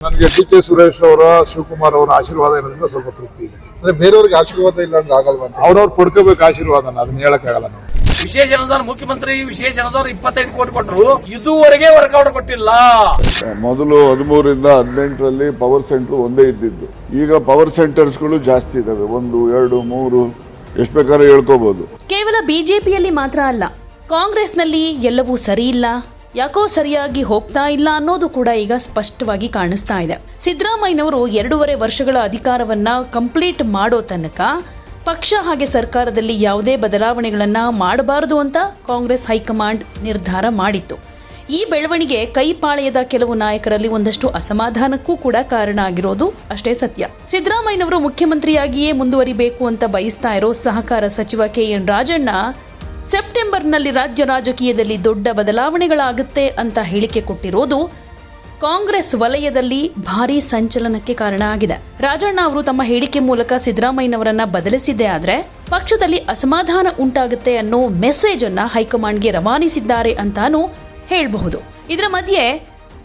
ನನಗೆ D K Suresh ಅವರ ಶಿವಕುಮಾರ್ ಅವರ ಆಶೀರ್ವಾದ ಇರೋದ್ರಿಂದ ಸ್ವಲ್ಪ ತೃಪ್ತಿ ಇದೆ. ಅಂದ್ರೆ ಬೇರೆಯವ್ರಿಗೆ ಆಶೀರ್ವಾದ ಇಲ್ಲ ಅಂದ್ರೆ ಆಗಲ್ವಾ ಅಂತ? ಅವ್ರವ್ರು ಪಡ್ಕೋಬೇಕು ಆಶೀರ್ವಾದನ ಅದನ್ನ ಹೇಳಕ್ಕಾಗಲ್ಲ ನಾವು ವಿಶೇಷ ಅನುದಾನ ಮುಖ್ಯಮಂತ್ರಿ ವಿಶೇಷ ಅನುದಾನ ಇಪ್ಪತ್ತೈದು ಕೋಟಿ ಕೊಟ್ಟರು ಇದುವರೆಗೆ ವರ್ಕೌಟ್ ಕೊಟ್ಟಿಲ್ಲ. ಮೊದಲು ಹದಿಮೂರಿಂದ ಹದಿನೆಂಟರಲ್ಲಿ ಪವರ್ ಸೆಂಟರ್ ಒಂದೇ ಇದ್ದಿದ್ದು. ಈಗ ಪವರ್ ಸೆಂಟರ್ಸ್ಗಳು ಜಾಸ್ತಿ ಇದಾವೆ. ಒಂದು ಎರಡು ಮೂರು ಎಷ್ಟು ಬೇಕಾದ್ರೆ ಹೇಳ್ಕೋಬಹುದು ಕೇವಲ ಬಿಜೆಪಿಯಲ್ಲಿ ಮಾತ್ರ ಅಲ್ಲ ಕಾಂಗ್ರೆಸ್ನಲ್ಲಿ ಎಲ್ಲವೂ ಸರಿ ಇಲ್ಲ. ಯಾಕೋ ಸರಿಯಾಗಿ ಹೋಗ್ತಾ ಇಲ್ಲ ಅನ್ನೋದು ಕೂಡ ಈಗ ಸ್ಪಷ್ಟವಾಗಿ ಕಾಣಿಸ್ತಾ ಇದೆ. ಸಿದ್ದರಾಮಯ್ಯನವರು ಎರಡೂವರೆ ವರ್ಷಗಳ ಅಧಿಕಾರವನ್ನ ಕಂಪ್ಲೀಟ್ ಮಾಡೋ ತನಕ ಪಕ್ಷ ಹಾಗೆ ಸರ್ಕಾರದಲ್ಲಿ ಯಾವುದೇ ಬದಲಾವಣೆಗಳನ್ನ ಮಾಡಬಾರದು ಅಂತ ಕಾಂಗ್ರೆಸ್ ಹೈಕಮಾಂಡ್ ನಿರ್ಧಾರ ಮಾಡಿತ್ತು. ಈ ಬೆಳವಣಿಗೆ ಕೈಪಾಳೆಯದ ಕೆಲವು ನಾಯಕರಲ್ಲಿ ಒಂದಷ್ಟು ಅಸಮಾಧಾನಕ್ಕೂ ಕೂಡ ಕಾರಣ ಆಗಿರೋದು ಅಷ್ಟೇ ಸತ್ಯ. ಸಿದ್ದರಾಮಯ್ಯನವರು ಮುಖ್ಯಮಂತ್ರಿಯಾಗಿಯೇ ಮುಂದುವರಿಬೇಕು ಅಂತ ಬಯಸ್ತಾ ಇರೋ ಸಹಕಾರ ಸಚಿವ ಕೆ ಎನ್ ರಾಜಣ್ಣ ಸೆಪ್ಟೆಂಬರ್ನಲ್ಲಿ ರಾಜ್ಯ ರಾಜಕೀಯದಲ್ಲಿ ದೊಡ್ಡ ಬದಲಾವಣೆಗಳಾಗುತ್ತೆ ಅಂತ ಹೇಳಿಕೆ ಕೊಟ್ಟಿರೋದು ಕಾಂಗ್ರೆಸ್ ವಲಯದಲ್ಲಿ ಭಾರೀ ಸಂಚಲನಕ್ಕೆ ಕಾರಣ ಆಗಿದೆ. ರಾಜಣ್ಣ ಅವರು ತಮ್ಮ ಹೇಳಿಕೆ ಮೂಲಕ ಸಿದ್ದರಾಮಯ್ಯನವರನ್ನ ಬದಲಿಸಿದ್ದೆ ಆದರೆ ಪಕ್ಷದಲ್ಲಿ ಅಸಮಾಧಾನ ಉಂಟಾಗುತ್ತೆ ಅನ್ನೋ ಮೆಸೇಜ್ ಅನ್ನ ಹೈಕಮಾಂಡ್ಗೆ ರವಾನಿಸಿದ್ದಾರೆ ಅಂತಾನೂ ಹೇಳಬಹುದು. ಇದರ ಮಧ್ಯೆ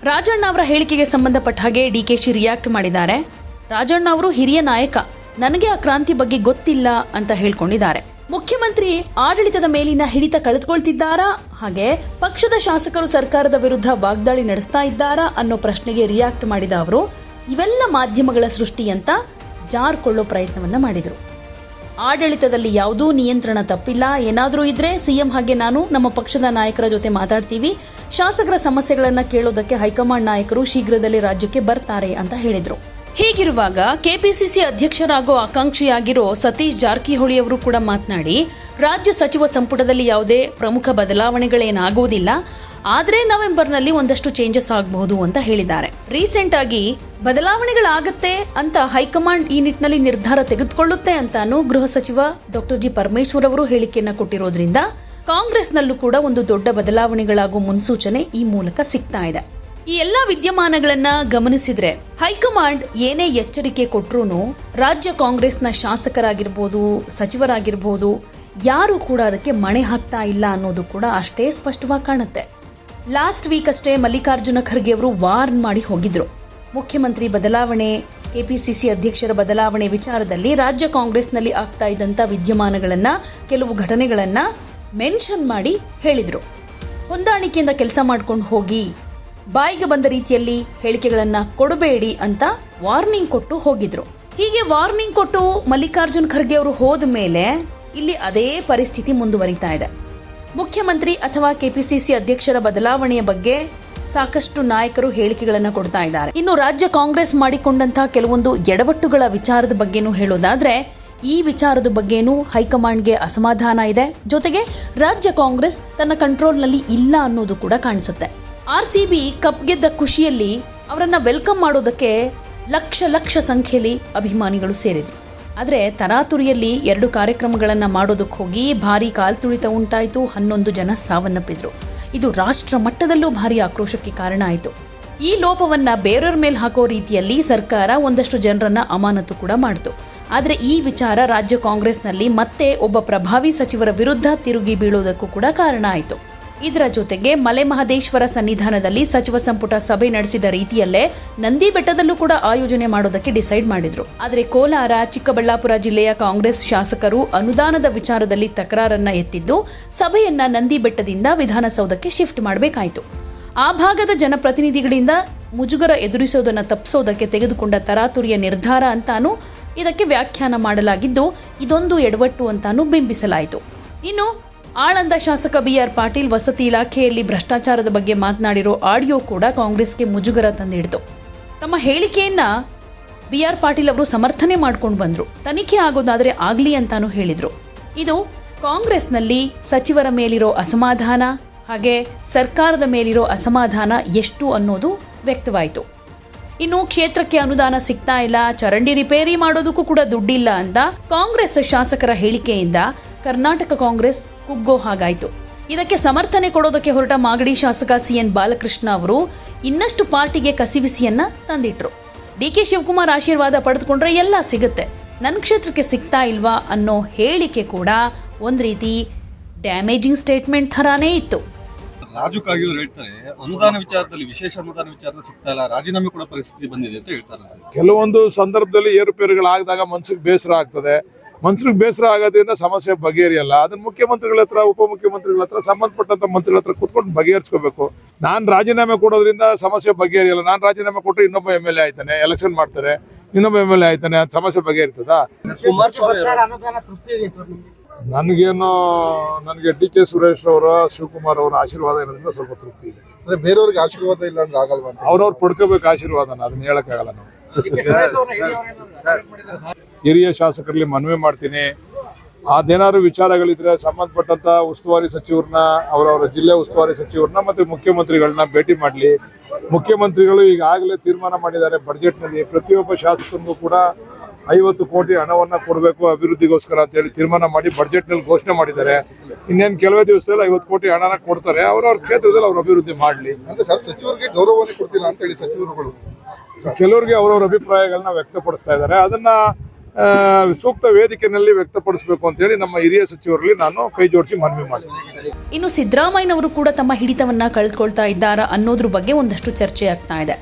ರಾಜಣ್ಣ ಅವರ ಹೇಳಿಕೆಗೆ ಸಂಬಂಧಪಟ್ಟ ಹಾಗೆ ಡಿ ಕೆ ಶಿ ರಿಯಾಕ್ಟ್ ಮಾಡಿದ್ದಾರೆ. ರಾಜಣ್ಣ ಅವರು ಹಿರಿಯ ನಾಯಕ, ನನಗೆ ಆ ಕ್ರಾಂತಿ ಬಗ್ಗೆ ಗೊತ್ತಿಲ್ಲ ಅಂತ ಹೇಳ್ಕೊಂಡಿದ್ದಾರೆ. ಮುಖ್ಯಮಂತ್ರಿ ಆಡಳಿತದ ಮೇಲಿನ ಹಿಡಿತ ಕಳೆದುಕೊಳ್ತಿದ್ದಾರಾ? ಹಾಗೆ ಪಕ್ಷದ ಶಾಸಕರು ಸರ್ಕಾರದ ವಿರುದ್ಧ ವಾಗ್ದಾಳಿ ನಡೆಸ್ತಾ ಇದ್ದಾರಾ ಅನ್ನೋ ಪ್ರಶ್ನೆಗೆ ರಿಯಾಕ್ಟ್ ಮಾಡಿದ ಅವರು, ಇವೆಲ್ಲ ಮಾಧ್ಯಮಗಳ ಸೃಷ್ಟಿ ಅಂತ ಜಾರ್ಕೊಳ್ಳೋ ಪ್ರಯತ್ನವನ್ನ ಮಾಡಿದರು. ಆಡಳಿತದಲ್ಲಿ ಯಾವುದೂ ನಿಯಂತ್ರಣ ತಪ್ಪಿಲ್ಲ. ಏನಾದರೂ ಇದ್ರೆ ಸಿಎಂ ಹಾಗೆ ನಾನು, ನಮ್ಮ ಪಕ್ಷದ ನಾಯಕರ ಜೊತೆ ಮಾತಾಡ್ತೀವಿ. ಶಾಸಕರ ಸಮಸ್ಯೆಗಳನ್ನು ಕೇಳೋದಕ್ಕೆ ಹೈಕಮಾಂಡ್ ನಾಯಕರು ಶೀಘ್ರದಲ್ಲೇ ರಾಜ್ಯಕ್ಕೆ ಬರ್ತಾರೆ ಅಂತ ಹೇಳಿದ್ರು. ಹೀಗಿರುವಾಗ ಕೆಪಿಸಿಸಿ ಅಧ್ಯಕ್ಷರಾಗೋ ಆಕಾಂಕ್ಷಿಯಾಗಿರೋ ಸತೀಶ್ ಜಾರಕಿಹೊಳಿ ಅವರು ಕೂಡ ಮಾತನಾಡಿ, ರಾಜ್ಯ ಸಚಿವ ಸಂಪುಟದಲ್ಲಿ ಯಾವುದೇ ಪ್ರಮುಖ ಬದಲಾವಣೆಗಳೇನಾಗುವುದಿಲ್ಲ, ಆದರೆ ನವೆಂಬರ್ನಲ್ಲಿ ಒಂದಷ್ಟು ಚೇಂಜಸ್ ಆಗಬಹುದು ಅಂತ ಹೇಳಿದ್ದಾರೆ. ರೀಸೆಂಟ್ ಆಗಿ ಬದಲಾವಣೆಗಳಾಗತ್ತೆ ಅಂತ ಹೈಕಮಾಂಡ್ ಈ ನಿಟ್ಟಿನಲ್ಲಿ ನಿರ್ಧಾರ ತೆಗೆದುಕೊಳ್ಳುತ್ತೆ ಅಂತಾನು ಗೃಹ ಸಚಿವ ಡಾಕ್ಟರ್ ಜಿ ಪರಮೇಶ್ವರ್ ಅವರು ಹೇಳಿಕೆಯನ್ನು ಕೊಟ್ಟಿರೋದ್ರಿಂದ, ಕಾಂಗ್ರೆಸ್ನಲ್ಲೂ ಕೂಡ ಒಂದು ದೊಡ್ಡ ಬದಲಾವಣೆಗಳಾಗುವ ಮುನ್ಸೂಚನೆ ಈ ಮೂಲಕ ಸಿಗ್ತಾ ಇದೆ. ಈ ಎಲ್ಲ ವಿದ್ಯಮಾನಗಳನ್ನ ಗಮನಿಸಿದ್ರೆ ಹೈಕಮಾಂಡ್ ಏನೇ ಎಚ್ಚರಿಕೆ ಕೊಟ್ಟರು ರಾಜ್ಯ ಕಾಂಗ್ರೆಸ್ನ ಶಾಸಕರಾಗಿರ್ಬೋದು, ಸಚಿವರಾಗಿರ್ಬೋದು, ಯಾರು ಕೂಡ ಅದಕ್ಕೆ ಮಣೆ ಹಾಕ್ತಾ ಇಲ್ಲ ಅನ್ನೋದು ಕೂಡ ಅಷ್ಟೇ ಸ್ಪಷ್ಟವಾಗಿ ಕಾಣುತ್ತೆ. ಲಾಸ್ಟ್ ವೀಕ್ ಅಷ್ಟೇ ಮಲ್ಲಿಕಾರ್ಜುನ ಖರ್ಗೆ ಅವರು ವಾರ್ನ್ ಮಾಡಿ ಹೋಗಿದ್ರು. ಮುಖ್ಯಮಂತ್ರಿ ಬದಲಾವಣೆ, ಕೆಪಿಸಿಸಿ ಅಧ್ಯಕ್ಷರ ಬದಲಾವಣೆ ವಿಚಾರದಲ್ಲಿ ರಾಜ್ಯ ಕಾಂಗ್ರೆಸ್ನಲ್ಲಿ ಆಗ್ತಾ ಇದ್ದಂಥ ವಿದ್ಯಮಾನಗಳನ್ನು, ಕೆಲವು ಘಟನೆಗಳನ್ನು ಮೆನ್ಷನ್ ಮಾಡಿ ಹೇಳಿದರು. ಹೊಂದಾಣಿಕೆಯಿಂದ ಕೆಲಸ ಮಾಡ್ಕೊಂಡು ಹೋಗಿ ಬಾಯಿಗೆ ಬಂದ ರೀತಿಯಲ್ಲಿ ಹೇಳಿಕೆಗಳನ್ನು ಕೊಡಬೇಡಿ ಅಂತ ವಾರ್ನಿಂಗ್ ಕೊಟ್ಟು ಹೋಗಿದ್ರು. ಹೀಗೆ ವಾರ್ನಿಂಗ್ ಕೊಟ್ಟು ಮಲ್ಲಿಕಾರ್ಜುನ್ ಖರ್ಗೆ ಅವರು ಹೋದ ಮೇಲೆ ಇಲ್ಲಿ ಅದೇ ಪರಿಸ್ಥಿತಿ ಮುಂದುವರಿತಾ ಇದೆ. ಮುಖ್ಯಮಂತ್ರಿ ಅಥವಾ ಕೆಪಿಸಿಸಿ ಅಧ್ಯಕ್ಷರ ಬದಲಾವಣೆಯ ಬಗ್ಗೆ ಸಾಕಷ್ಟು ನಾಯಕರು ಹೇಳಿಕೆಗಳನ್ನು ಕೊಡ್ತಾ ಇದ್ದಾರೆ. ಇನ್ನು ರಾಜ್ಯ ಕಾಂಗ್ರೆಸ್ ಮಾಡಿಕೊಂಡಂತಹ ಕೆಲವೊಂದು ಎಡವಟ್ಟುಗಳ ವಿಚಾರದ ಬಗ್ಗೆನೂ ಹೇಳೋದಾದ್ರೆ, ಈ ವಿಚಾರದ ಬಗ್ಗೆನೂ ಹೈಕಮಾಂಡ್ಗೆ ಅಸಮಾಧಾನ ಇದೆ. ಜೊತೆಗೆ ರಾಜ್ಯ ಕಾಂಗ್ರೆಸ್ ತನ್ನ ಕಂಟ್ರೋಲ್ನಲ್ಲಿ ಇಲ್ಲ ಅನ್ನೋದು ಕೂಡ ಕಾಣಿಸುತ್ತೆ. ಆರ್ ಸಿ ಬಿ ಕಪ್ ಗೆದ್ದ ಖುಷಿಯಲ್ಲಿ ಅವರನ್ನ ವೆಲ್ಕಮ್ ಮಾಡೋದಕ್ಕೆ ಲಕ್ಷ ಲಕ್ಷ ಸಂಖ್ಯೆಯಲ್ಲಿ ಅಭಿಮಾನಿಗಳು ಸೇರಿದರು. ಆದರೆ ತರಾತುರಿಯಲ್ಲಿ ಎರಡು ಕಾರ್ಯಕ್ರಮಗಳನ್ನು ಮಾಡೋದಕ್ಕೆ ಹೋಗಿ ಭಾರಿ ಕಾಲ್ತುಳಿತ ಉಂಟಾಯಿತು, ಹನ್ನೊಂದು ಜನ ಸಾವನ್ನಪ್ಪಿದ್ರು. ಇದು ರಾಷ್ಟ್ರ ಮಟ್ಟದಲ್ಲೂ ಭಾರಿ ಆಕ್ರೋಶಕ್ಕೆ ಕಾರಣ ಆಯಿತು. ಈ ಲೋಪವನ್ನ ಬೇರೆಯವ್ರ ಮೇಲೆ ಹಾಕೋ ರೀತಿಯಲ್ಲಿ ಸರ್ಕಾರ ಒಂದಷ್ಟು ಜನರನ್ನ ಅಮಾನತು ಕೂಡ ಮಾಡಿತು. ಆದರೆ ಈ ವಿಚಾರ ರಾಜ್ಯ ಕಾಂಗ್ರೆಸ್ನಲ್ಲಿ ಮತ್ತೆ ಒಬ್ಬ ಪ್ರಭಾವಿ ಸಚಿವರ ವಿರುದ್ಧ ತಿರುಗಿ ಬೀಳೋದಕ್ಕೂ ಕೂಡ ಕಾರಣ ಆಯಿತು. ಇದರ ಜೊತೆಗೆ ಮಲೆ ಮಹದೇಶ್ವರ ಸನ್ನಿಧಾನದಲ್ಲಿ ಸಚಿವ ಸಂಪುಟ ಸಭೆ ನಡೆಸಿದ ರೀತಿಯಲ್ಲೇ ನಂದಿ ಬೆಟ್ಟದಲ್ಲೂ ಕೂಡ ಆಯೋಜನೆ ಮಾಡೋದಕ್ಕೆ ಡಿಸೈಡ್ ಮಾಡಿದ್ರು. ಆದರೆ ಕೋಲಾರ, ಚಿಕ್ಕಬಳ್ಳಾಪುರ ಜಿಲ್ಲೆಯ ಕಾಂಗ್ರೆಸ್ ಶಾಸಕರು ಅನುದಾನದ ವಿಚಾರದಲ್ಲಿ ತಕರಾರನ್ನ ಎತ್ತಿದ್ದು, ಸಭೆಯನ್ನ ನಂದಿ ಬೆಟ್ಟದಿಂದ ವಿಧಾನಸೌಧಕ್ಕೆ ಶಿಫ್ಟ್ ಮಾಡಬೇಕಾಯಿತು. ಆ ಭಾಗದ ಜನಪ್ರತಿನಿಧಿಗಳಿಂದ ಮುಜುಗರ ಎದುರಿಸೋದನ್ನು ತಪ್ಪಿಸೋದಕ್ಕೆ ತೆಗೆದುಕೊಂಡ ತರಾತುರಿಯ ನಿರ್ಧಾರ ಅಂತಾನೂ ಇದಕ್ಕೆ ವ್ಯಾಖ್ಯಾನ ಮಾಡಲಾಗಿದ್ದು, ಇದೊಂದು ಎಡವಟ್ಟು ಅಂತಾನೂ ಬಿಂಬಿಸಲಾಯಿತು. ಇನ್ನು ಆಳಂದ ಶಾಸಕ ಬಿಆರ್ ಪಾಟೀಲ್ ವಸತಿ ಇಲಾಖೆಯಲ್ಲಿ ಭ್ರಷ್ಟಾಚಾರದ ಬಗ್ಗೆ ಮಾತನಾಡಿರೋ ಆಡಿಯೋ ಕೂಡ ಕಾಂಗ್ರೆಸ್ಗೆ ಮುಜುಗರ ತಂದಿಡಿತು. ತಮ್ಮ ಹೇಳಿಕೆಯನ್ನ ಬಿಆರ್ ಪಾಟೀಲ್ ಅವರು ಸಮರ್ಥನೆ ಮಾಡ್ಕೊಂಡು ಬಂದ್ರು. ತನಿಖೆ ಆಗೋದಾದ್ರೆ ಆಗಲಿ ಅಂತಾನೂ ಹೇಳಿದರು. ಇದು ಕಾಂಗ್ರೆಸ್ನಲ್ಲಿ ಸಚಿವರ ಮೇಲಿರೋ ಅಸಮಾಧಾನ ಹಾಗೆ ಸರ್ಕಾರದ ಮೇಲಿರೋ ಅಸಮಾಧಾನ ಎಷ್ಟು ಅನ್ನೋದು ವ್ಯಕ್ತವಾಯಿತು. ಇನ್ನು ಕ್ಷೇತ್ರಕ್ಕೆ ಅನುದಾನ ಸಿಗ್ತಾ ಇಲ್ಲ, ಚರಂಡಿ ರಿಪೇರಿ ಮಾಡೋದಕ್ಕೂ ಕೂಡ ದುಡ್ಡಿಲ್ಲ ಅಂತ ಕಾಂಗ್ರೆಸ್ ಶಾಸಕರ ಹೇಳಿಕೆಯಿಂದ ಕರ್ನಾಟಕ ಕಾಂಗ್ರೆಸ್ ಕುಗ್ಗೋ ಹಾಗಾಯ್ತು. ಇದಕ್ಕೆ ಸಮರ್ಥನೆ ಕೊಡೋದಕ್ಕೆ ಹೊರಟ ಮಾಗಡಿ ಶಾಸಕ ಸಿ ಎನ್ ಬಾಲಕೃಷ್ಣ ಅವರು ಇನ್ನಷ್ಟು ಪಾರ್ಟಿಗೆ ಕಸಿವಿಸಿಯನ್ನ ತಂದಿಟ್ರು. ಡಿ ಕೆ ಶಿವಕುಮಾರ್ ಆಶೀರ್ವಾದ ಪಡೆದುಕೊಂಡ್ರೆ ಎಲ್ಲ ಸಿಗುತ್ತೆ. ನನ್ನ ಕ್ಷೇತ್ರಕ್ಕೆ ಸಿಗ್ತಾ ಇಲ್ವಾ ಅನ್ನೋ ಹೇಳಿಕೆ ಕೂಡ ಒಂದ್ ರೀತಿ ಡ್ಯಾಮೇಜಿಂಗ್ ಸ್ಟೇಟ್ಮೆಂಟ್ ಥರಾನೇ ಇತ್ತು. ರಾಜು ಕಾಗಿ ಅವರು ಹೇಳ್ತಾರೆ ಅನುದಾನ ವಿಚಾರದಲ್ಲಿ ವಿಶೇಷ ಅನುದಾನ ವಿಚಾರದಲ್ಲಿ ಸಿಗ್ತಾ ಇಲ್ಲ ರಾಜೀನಾಮೆ ಕೂಡ ಪರಿಸ್ಥಿತಿ ಬಂದಿದೆ ಅಂತ ಹೇಳ್ತಾರೆ. ಕೆಲವೊಂದು ಸಂದರ್ಭದಲ್ಲಿ ಏರುಪೇರುಗಳಾಗದಾಗ ಮನ್ಸಿಗೆ ಬೇಸರ ಆಗ್ತದೆ. ಮನ್ಸಿಗೆ ಬೇಸರ ಆಗೋದ್ರಿಂದ ಸಮಸ್ಯೆ ಬಗೆಹರಿಯಲ್ಲ. ಅದನ್ನ ಮುಖ್ಯಮಂತ್ರಿಗಳ ಹತ್ರ ಉಪಮುಖ್ಯಮಂತ್ರಿಗಳ ಹತ್ರ ಸಂಬಂಧಪಟ್ಟಂತ ಮಂತ್ರಿಗಳ ಹತ್ರ ಕುತ್ಕೊಂಡು ಬಗೆಹರಿಸ್ಕೋಬೇಕು. ನಾನ್ ರಾಜೀನಾಮೆ ಕೊಡೋದ್ರಿಂದ ಸಮಸ್ಯೆ ಬಗೆಹರಿಯಲ್ಲ. ನಾನ್ ರಾಜೀನಾಮೆ ಕೊಟ್ಟರೆ ಇನ್ನೊಬ್ಬ ಎಂ ಎಲ್ ಎ ಆಯ್ತಾನೆ ಎಲೆಕ್ಷನ್ ಮಾಡ್ತಾರೆ ಇನ್ನೊಬ್ಬ ಎಂ ಎಲ್ ಎ ಆಯ್ತಾನೆ ಅದು ಸಮಸ್ಯೆ ಬಗೆಹರಿತದ? ನನಗೇನು ನನಗೆ ಡಿ ಕೆ ಸುರೇಶ್ ಅವರ ಶಿವಕುಮಾರ್ ಅವರ ಆಶೀರ್ವಾದ ಇರೋದ್ರಿಂದ ಸ್ವಲ್ಪ ತೃಪ್ತಿ ಇದೆ. ಅಂದ್ರೆ ಬೇರೆಯವ್ರಿಗೆ ಆಶೀರ್ವಾದ ಇಲ್ಲ ಅಂದ್ರೆ ಆಗಲ್ವಾ ಅಂತ? ಅವ್ರವ್ರು ಪಡ್ಕೋಬೇಕು ಆಶೀರ್ವಾದನ ಅದನ್ನ ಹೇಳಕ್ಕಾಗಲ್ಲ ನಾವು. ಹಿರಿಯ ಶಾಸಕರಲ್ಲಿ ಮನವಿ ಮಾಡ್ತೀನಿ. ಅದೇನಾದ್ರು ವಿಚಾರಗಳಿದ್ರೆ ಸಂಬಂಧಪಟ್ಟಂತ ಉಸ್ತುವಾರಿ ಸಚಿವರನ್ನ ಅವರವರ ಜಿಲ್ಲೆ ಉಸ್ತುವಾರಿ ಸಚಿವರನ್ನ ಮತ್ತೆ ಮುಖ್ಯಮಂತ್ರಿಗಳನ್ನ ಭೇಟಿ ಮಾಡಲಿ. ಮುಖ್ಯಮಂತ್ರಿಗಳು ಈಗಾಗಲೇ ತೀರ್ಮಾನ ಮಾಡಿದ್ದಾರೆ ಬಜೆಟ್ನಲ್ಲಿ. ಪ್ರತಿಯೊಬ್ಬ ಶಾಸಕರಿಗೂ ಕೂಡ ಐವತ್ತು ಕೋಟಿ ಹಣವನ್ನ ಕೊಡಬೇಕು ಅಭಿವೃದ್ಧಿಗೋಸ್ಕರ ಅಂತ ಹೇಳಿ ತೀರ್ಮಾನ ಮಾಡಿ ಬಜೆಟ್ನಲ್ಲಿ ಘೋಷಣೆ ಮಾಡಿದ್ದಾರೆ. ಇನ್ನೇನು ಕೆಲವೇ ದಿವಸದಲ್ಲಿ ಐವತ್ತು ಕೋಟಿ ಹಣನ ಕೊಡ್ತಾರೆ. ಅವ್ರವ್ರ ಕ್ಷೇತ್ರದಲ್ಲಿ ಅವ್ರ ಅಭಿವೃದ್ಧಿ ಮಾಡಲಿ. ಅಂದ್ರೆ ಸರ್ ಸಚಿವರಿಗೆ ಗೌರವನೇ ಕೊಡ್ತಿಲ್ಲ ಅಂತ ಹೇಳಿ ಸಚಿವರುಗಳು. ಕೆಲವರಿಗೆ ಅವರವರ ಅಭಿಪ್ರಾಯಗಳನ್ನ ವ್ಯಕ್ತಪಡಿಸ್ತಾ ಇದ್ದಾರೆ. ಅದನ್ನ ಸೂಕ್ತ ವೇದಿಕೆಯಲ್ಲಿ ವ್ಯಕ್ತಪಡಿಸಬೇಕು ಅಂತೇಳಿ ನಮ್ಮ ಹಿರಿಯ ಸಚಿವರಲ್ಲಿ ನಾನು ಕೈ ಜೋಡಿಸಿ ಮನವಿ ಮಾಡ್ತೀನಿ. ಇನ್ನು ಸಿದ್ದರಾಮಯ್ಯನವರು ಕೂಡ ತಮ್ಮ ಹಿಡಿತವನ್ನ ಕಳೆದುಕೊಳ್ತಾ ಇದ್ದಾರಾ ಅನ್ನೋದ್ರ ಬಗ್ಗೆ ಒಂದಷ್ಟು ಚರ್ಚೆ ಆಗ್ತಾ ಇದೆ.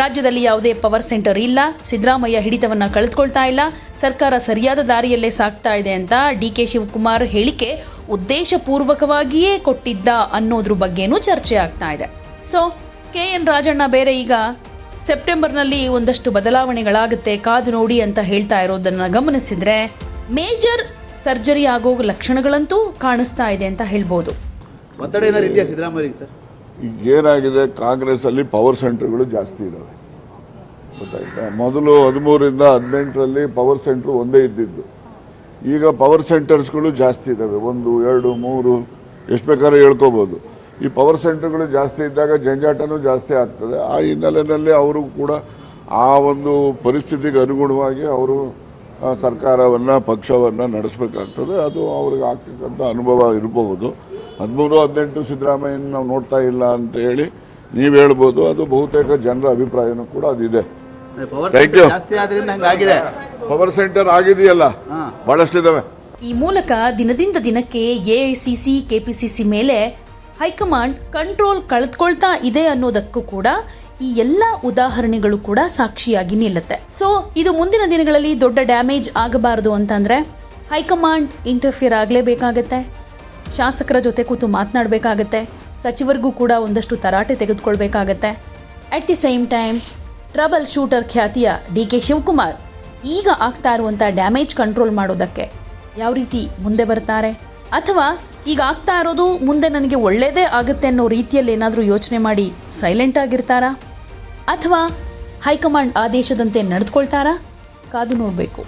ರಾಜ್ಯದಲ್ಲಿ ಯಾವುದೇ ಪವರ್ ಸೆಂಟರ್ ಇಲ್ಲ, ಸಿದ್ದರಾಮಯ್ಯ ಹಿಡಿತವನ್ನ ಕಳೆದುಕೊಳ್ತಾ ಇಲ್ಲ, ಸರ್ಕಾರ ಸರಿಯಾದ ದಾರಿಯಲ್ಲೇ ಸಾಕ್ತಾ ಇದೆ ಅಂತ ಡಿ ಕೆ ಶಿವಕುಮಾರ್ ಹೇಳಿಕೆ ಉದ್ದೇಶಪೂರ್ವಕವಾಗಿಯೇ ಕೊಟ್ಟಿದ್ದ ಅನ್ನೋದ್ರ ಬಗ್ಗೆನೂ ಚರ್ಚೆ ಆಗ್ತಾ ಇದೆ. ಸೊ ಕೆ ಎನ್ ರಾಜಣ್ಣ ಬೇರೆ ಈಗ ಸೆಪ್ಟೆಂಬರ್ನಲ್ಲಿ ಒಂದಷ್ಟು ಬದಲಾವಣೆಗಳಾಗುತ್ತೆ ಕಾದು ನೋಡಿ ಅಂತ ಹೇಳ್ತಾ ಇರೋದನ್ನು ಗಮನಿಸಿದರೆ ಮೇಜರ್ ಸರ್ಜರಿ ಆಗೋ ಲಕ್ಷಣಗಳಂತೂ ಕಾಣಿಸ್ತಾ ಇದೆ ಅಂತ ಹೇಳ್ಬೋದು. ಏನಾಗಿದೆ ಕಾಂಗ್ರೆಸ್ ಅಲ್ಲಿ ಪವರ್ ಸೆಂಟರ್ಗಳು ಜಾಸ್ತಿ ಇದಾವೆ. ಗೊತ್ತಾಯ್ತಾ? ಮೊದಲು ಹದಿಮೂರಿಂದ ಹದಿನೆಂಟರಲ್ಲಿ ಪವರ್ ಸೆಂಟರ್ ಒಂದೇ ಇದ್ದಿದ್ದು. ಈಗ ಪವರ್ ಸೆಂಟರ್ಸ್ಗಳು ಜಾಸ್ತಿ ಇದ್ದಾವೆ ಒಂದು ಎರಡು ಮೂರು ಎಷ್ಟು ಬೇಕಾದ್ರೂ ಹೇಳ್ಕೋಬಹುದು ಈ ಪವರ್ ಸೆಂಟರ್ಗಳು ಜಾಸ್ತಿ ಇದ್ದಾಗ ಜಂಜಾಟನೂ ಜಾಸ್ತಿ ಆಗ್ತದೆ. ಆ ಹಿನ್ನೆಲೆಯಲ್ಲಿ ಅವರು ಕೂಡ ಆ ಒಂದು ಪರಿಸ್ಥಿತಿಗೆ ಅನುಗುಣವಾಗಿ ಅವರು ಸರ್ಕಾರವನ್ನು ಪಕ್ಷವನ್ನ ನಡೆಸಬೇಕಾಗ್ತದೆ. ಅದು ಅವ್ರಿಗೆ ಆಗ್ತಕ್ಕಂಥ ಅನುಭವ ಇರಬಹುದು. ಹದಿಮೂರು ಹದಿನೆಂಟು ಸಿದ್ದರಾಮಯ್ಯನ ನಾವು ನೋಡ್ತಾ ಇಲ್ಲ ಅಂತ ಹೇಳಿ ನೀವು ಹೇಳ್ಬೋದು. ಅದು ಬಹುತೇಕ ಜನರ ಅಭಿಪ್ರಾಯನೂ ಕೂಡ ಅದಿದೆ. Power Thank you. ಜಾಸ್ತಿ ಆದ್ರಿಂದ ಹಂಗಾಗಿದೆ ಪವರ್ ಸೆಂಟರ್ ಆಗಿದೆಯಲ್ಲ ಬಹಳಷ್ಟಿದ್ದಾವೆ ಬಹಳಷ್ಟಿದಾವೆ. ಈ ಮೂಲಕ ದಿನದಿಂದ ದಿನಕ್ಕೆ ಎಐಸಿಸಿ ಕೆಪಿಸಿಸಿ ಮೇಲೆ ಹೈಕಮಾಂಡ್ ಕಂಟ್ರೋಲ್ ಕಳೆದುಕೊಳ್ತಾ ಇದೆ ಅನ್ನೋದಕ್ಕೂ ಕೂಡ ಈ ಎಲ್ಲ ಉದಾಹರಣೆಗಳು ಕೂಡ ಸಾಕ್ಷಿಯಾಗಿ ನಿಲ್ಲುತ್ತೆ. ಸೊ ಇದು ಮುಂದಿನ ದಿನಗಳಲ್ಲಿ ದೊಡ್ಡ ಡ್ಯಾಮೇಜ್ ಆಗಬಾರದು ಅಂತಂದ್ರೆ ಹೈಕಮಾಂಡ್ ಇಂಟರ್ಫಿಯರ್ ಆಗಲೇಬೇಕಾಗತ್ತೆ. ಶಾಸಕರ ಜೊತೆ ಕೂತು ಮಾತನಾಡಬೇಕಾಗತ್ತೆ. ಸಚಿವರಿಗೂ ಕೂಡ ಒಂದಷ್ಟು ತರಾಟೆ ತೆಗೆದುಕೊಳ್ಬೇಕಾಗತ್ತೆ. At the same time trouble shooter ಖ್ಯಾತಿಯ ಡಿ ಕೆ ಶಿವಕುಮಾರ್ ಈಗ ಆಗ್ತಾ ಇರುವಂಥ ಡ್ಯಾಮೇಜ್ ಕಂಟ್ರೋಲ್ ಮಾಡೋದಕ್ಕೆ ಯಾವ ರೀತಿ ಮುಂದೆ ಬರ್ತಾರೆ? ಅಥವಾ ಈಗ ಆಗ್ತಾ ಇರೋದು ಮುಂದೆ ನನಗೆ ಒಳ್ಳೆಯದೇ ಆಗುತ್ತೆ ಅನ್ನೋ ರೀತಿಯಲ್ಲಿ ಏನಾದರೂ ಯೋಚನೆ ಮಾಡಿ ಸೈಲೆಂಟ್ ಆಗಿರ್ತಾರಾ? ಅಥವಾ ಹೈಕಮಾಂಡ್ ಆದೇಶದಂತೆ ನಡೆದುಕೊಳ್ತಾರಾ ಕಾದು ನೋಡಬೇಕು.